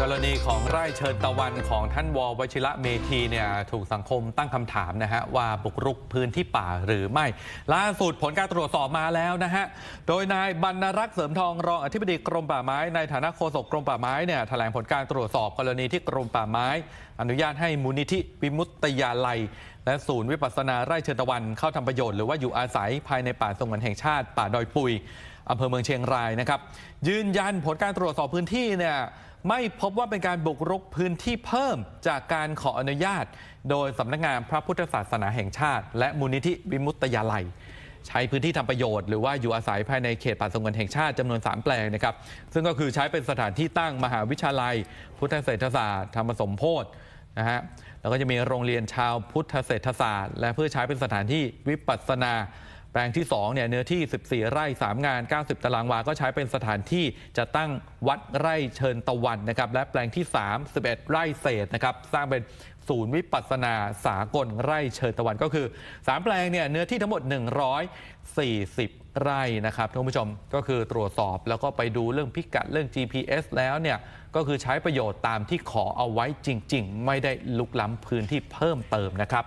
กรณีของไร่เชิญตะวันของท่านววชิระเมธีเนี่ยถูกสังคมตั้งคำถามนะฮะว่าบุกรุกพื้นที่ป่าหรือไม่ ล่าสุดผลการตรวจสอบมาแล้วนะฮะ โดยนายบรรณรักษ์เสริมทองรองอธิบดีกรมป่าไม้ ในฐานะโฆษกกรมป่าไม้เนี่ยแถลงผลการตรวจสอบกรณีที่กรมป่าไม้ อนุญาตให้มูลนิธิวิมุตตยาลัย และศูนย์วิปัสสนาไร่เชิญตะวันเข้าทำประโยชน์หรือว่าอยู่อาศัยภายในป่าสงวนแห่งชาติ ป่าดอยปุยอำเภอเมืองเชียงรายนะครับ ยืนยันผลการตรวจสอบพื้นที่เนี่ยไม่พบว่าเป็นการบุกรุกพื้นที่เพิ่มจากการขออนุญาต โดยสำนักงานพระพุทธศาสนาแห่งชาติ และมูลนิธิวิมุตตยาลัย ใช้พื้นที่ทำประโยชน์หรือว่าอยู่อาศัยภายในเขตป่าสงวนแห่งชาติจำนวน 3 แปลงนะครับ ซึ่งก็คือใช้เป็นสถานที่ตั้งมหาวิทยาลัย พุทธเศรษฐศาสตร์ธรรมสมโพธิ นะฮะแล้วก็จะมีโรงเรียนชาวพุทธเศรษฐศาสตร์ และเพื่อใช้เป็นสถานที่วิปัสสนา แปลงที่2เนี่ยเนื้อที่ 14 ไร่ 3 งาน 90 ตารางวา ก็ใช้เป็นสถานที่จะตั้งวัดไร่เชิญตะวันนะครับ และแปลงที่ 3 11 ไร่เศษนะครับ สร้างเป็นศูนย์วิปัสนาสากลไร่เชิญตะวันก็คือ 3 แปลงเนี่ยเนื้อที่ทั้งหมด 140 ไร่นะครับท่านผู้ชมก็คือตรวจสอบแล้วก็ไปดูเรื่องพิกัดเรื่อง GPS แล้วเนี่ยก็คือใช้ประโยชน์ตามที่ขอเอาไว้จริง ๆ ไม่ได้ลุกล้ำพื้นที่เพิ่มเติมนะครับ